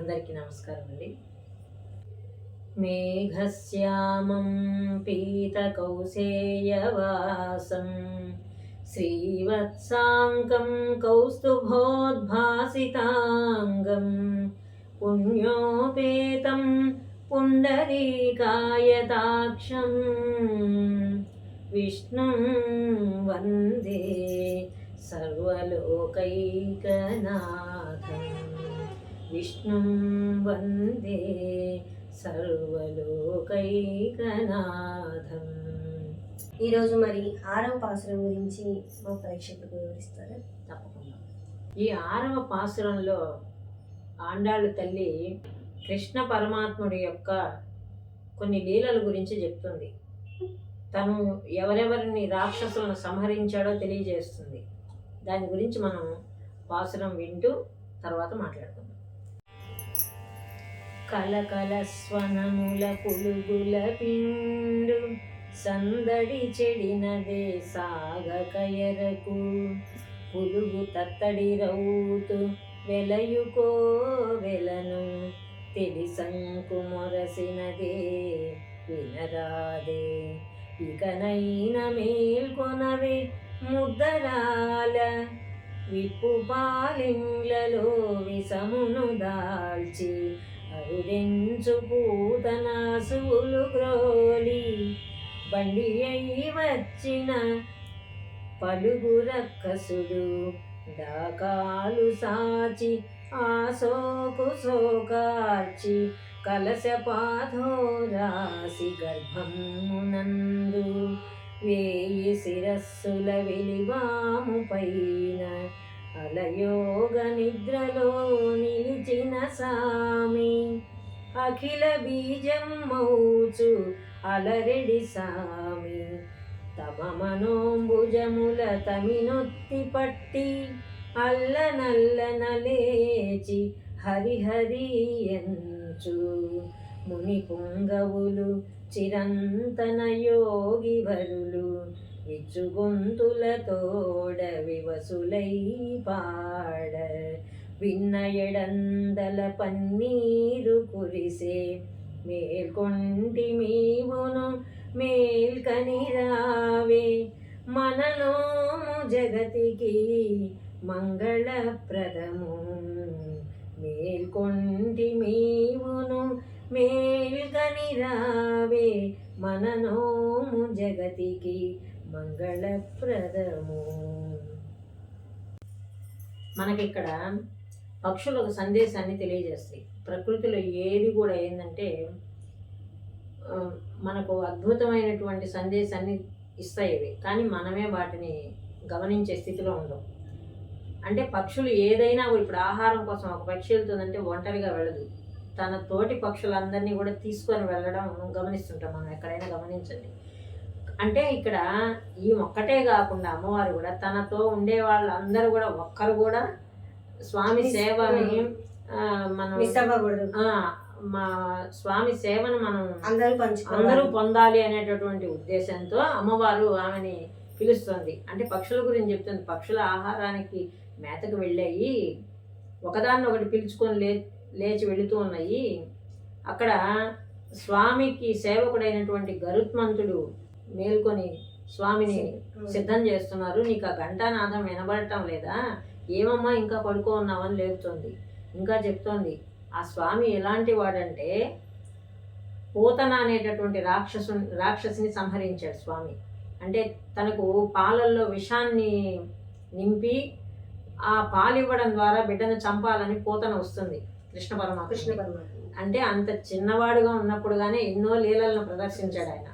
అందరికీ నమస్కారం అండి. మేఘశ్యామం పీతకౌసేయవాసం శ్రీవత్సాంకం కౌస్తుభోద్భాసితాంగం. పుణ్యోపేతం పుండరీకాయతాక్షం. విష్ణుం వందే सर्वलोकैकनाथम् విష్ణుం వందే సర్వలోకైకనాథం. ఈరోజు మరి ఆరవ పాసురం గురించి మా ప్రేక్షకులకు వివరిస్తారు? తప్పకుండా. ఈ ఆరవ పాసురంలో ఆండాళ్ళు తల్లి కృష్ణ పరమాత్ముడి యొక్క కొన్ని లీలల గురించి చెప్తుంది. తను ఎవరెవరిని రాక్షసులను సంహరించాడో తెలియజేస్తుంది. దాని గురించి మనం పాసురం వింటూ తర్వాత మాట్లాడుకుందాం. కలకల స్వనముల పులుగుల పిండు సందడి చెడినదే సాగకయరకు. పులుగు తత్తడి రౌతు వెలయుకో వెలను తెలిసంకు మొరసినదే వినరాదే. ఇకనైన మేల్కొనవే ముద్దరాల విప్పు పాలింగ్లలో విసమును దాల్చి అరుదెంచు పూతనాసులు గ్రోలి బండి అయి వచ్చిన పలుగు రక్కసుడు డాకాలు సాచి ఆ సోకు సోకార్చి కలశపాధోరాసి గర్భమునందు వేయి శిరస్సుల వెలివాము పైన. అలయోగ నిద్రలో నిలిచిన సామి అఖిల బీజం మౌచు అలరెడి సామి. తమ మనోంబుజముల తమినొత్తి పట్టి అల్ల అల్లనల్లన లేచి హరిహరి ఎంచు. ముని పుంగవులు చిరంతన యోగి వరులు ఇచ్చు గొంతులతోడ వివసులై పాడ. విన్న ఎడందల పన్నీరు కురిసే మేల్కొంటి మీవును మేల్కని రావే మనలోము జగతికి మంగళప్రదము. మేల్కొంటి మీవును మేల్కని రావే మననోము జగతికి మంగళప్రదము. మనకిక్కడ పక్షులు ఒక సందేశాన్ని తెలియజేస్తాయి. ప్రకృతిలో ఏది కూడా ఏంటంటే మనకు అద్భుతమైనటువంటి సందేశాన్ని ఇస్తాయి ఇవి కానీ మనమే వాటిని గమనించే స్థితిలో ఉండవు అంటే పక్షులు ఏదైనా ఇప్పుడు ఆహారం కోసం ఒక పక్షి వెళ్తుందంటే ఒంటరిగా వెళ్ళదు. తన తోటి పక్షులందరినీ కూడా తీసుకొని వెళ్ళడం గమనిస్తుంటాం మనం ఎక్కడైనా గమనించండి. అంటే ఇక్కడ ఈ ఒక్కటే కాకుండా అమ్మవారు కూడా తనతో ఉండే వాళ్ళందరూ కూడా ఒక్కరు కూడా స్వామి సేవని మనం మా స్వామి సేవను మనం అందరూ అందరూ పొందాలి అనేటటువంటి ఉద్దేశంతో అమ్మవారు ఆమెని పిలుస్తుంది. అంటే పక్షుల గురించి చెప్తుంది. పక్షుల ఆహారానికి మేతకు వెళ్ళాయి. ఒకదాన్ని ఒకటి పిలుచుకొని లే లేచి వెళుతూ ఉన్నాయి. అక్కడ స్వామికి సేవకుడైనటువంటి గరుత్మంతుడు మేల్కొని స్వామిని సిద్ధం చేస్తున్నారు. నీకు ఆ ఘంటానాదం వినబడటం లేదా? ఏమమ్మా ఇంకా పడుకో ఉన్నావని లేపుతోంది. ఇంకా చెప్తోంది ఆ స్వామి ఎలాంటి వాడంటే పూతన అనేటటువంటి రాక్షసు రాక్షసిని సంహరించాడు స్వామి. అంటే తనకు పాలల్లో విషాన్ని నింపి ఆ పాలు ఇవ్వడం ద్వారా బిడ్డను చంపాలని పూతన వస్తుంది కృష్ణ పరమాత్మ. కృష్ణ పరమాత్మ. అంటే అంత చిన్నవాడుగా ఉన్నప్పుడుగానే ఎన్నో లీలలను ప్రదర్శించాడు ఆయన.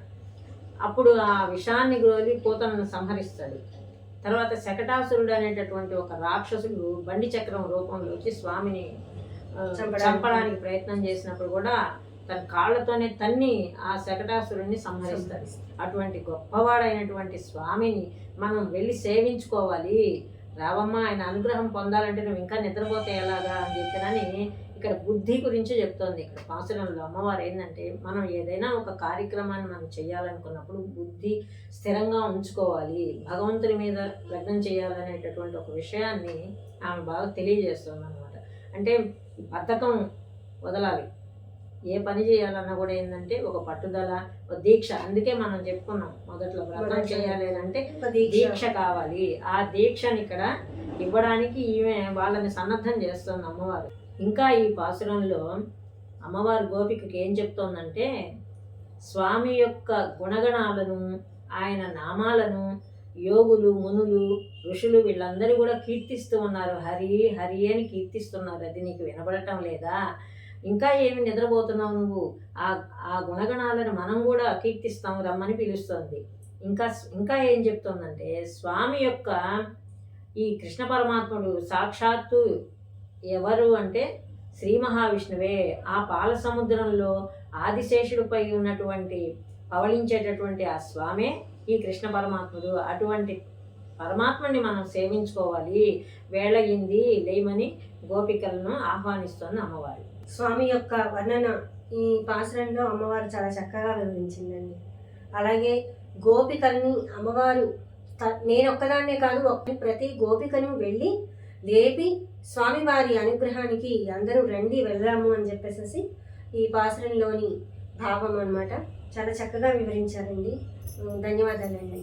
అప్పుడు ఆ విషాన్ని గ్రోలి పూతనను సంహరిస్తాడు. తర్వాత శకటాసురుడు అనేటటువంటి ఒక రాక్షసుడు బండి చక్రం రూపంలో వచ్చి స్వామిని చంపడానికి. ప్రయత్నం చేసినప్పుడు కూడా తన కాళ్ళతోనే తన్ని ఆ శకటాసురుడిని సంహరిస్తాడు అటువంటి గొప్పవాడైనటువంటి స్వామిని మనం వెళ్ళి సేవించుకోవాలి రావమ్మ ఆయన అనుగ్రహం పొందాలంటే నువ్వు ఇంకా నిద్రపోతే ఎలాగా అని చెప్పినని ఇక్కడ బుద్ధి గురించి చెప్తోంది ఇక్కడ పాసురంలో అమ్మవారు ఏంటంటే మనం ఏదైనా ఒక కార్యక్రమాన్ని మనం చేయాలనుకున్నప్పుడు బుద్ధి స్థిరంగా ఉంచుకోవాలి. భగవంతుని మీద లగ్నం చేయాలనేటటువంటి ఒక విషయాన్ని ఆమె బాగా తెలియజేస్తుంది అనమాట అంటే బద్ధకం వదలాలి. ఏ పని చేయాలన్నా కూడా ఏంటంటే ఒక పట్టుదల ఒక దీక్ష. అందుకే మనం చెప్పుకున్నాం మొదట్లో వ్రతం. చేయాలి అంటే దీక్ష కావాలి. ఆ దీక్షని ఇక్కడ ఇవ్వడానికి ఈమె వాళ్ళని సన్నద్ధం చేస్తుంది అమ్మవారు. ఇంకా ఈ పాసురంలో అమ్మవారు గోపికకి ఏం చెప్తోందంటే స్వామి యొక్క గుణగణాలను ఆయన నామాలను యోగులు మునులు ఋషులు వీళ్ళందరూ కూడా కీర్తిస్తూ ఉన్నారు. హరి హరి అని కీర్తిస్తున్నారు. అది నీకు వినబడటం లేదా? ఇంకా ఏమి నిద్రపోతున్నావు నువ్వు? ఆ ఆ గుణగణాలను మనం కూడా కీర్తిస్తాము రమ్మని పిలుస్తుంది. ఇంకా ఇంకా ఏం చెప్తోందంటే స్వామి యొక్క ఈ కృష్ణ పరమాత్ముడు సాక్షాత్తు ఎవరు అంటే శ్రీ మహావిష్ణువే. ఆ పాల సముద్రంలో ఆదిశేషుడిపై ఉన్నటువంటి పవళించేటటువంటి ఆ స్వామే ఈ కృష్ణ పరమాత్ముడు. అటువంటి పరమాత్మని మనం సేవించుకోవాలి వేళయింది లేమని గోపికలను ఆహ్వానిస్తోంది అమ్మవారు. స్వామి యొక్క వర్ణన ఈ పాసురంలో అమ్మవారు చాలా చక్కగా వివరించిందండి. అలాగే గోపికల్ని అమ్మవారు నేను ఒక్కదాన్నే కాదు ప్రతి గోపికను వెళ్ళి లేపి స్వామివారి అనుగ్రహానికి అందరూ రండి వెళ్దాము అని చెప్పేసి ఈ పాసురంలోని భావం అన్నమాట చాలా చక్కగా వివరించారండి. ధన్యవాదాలండి.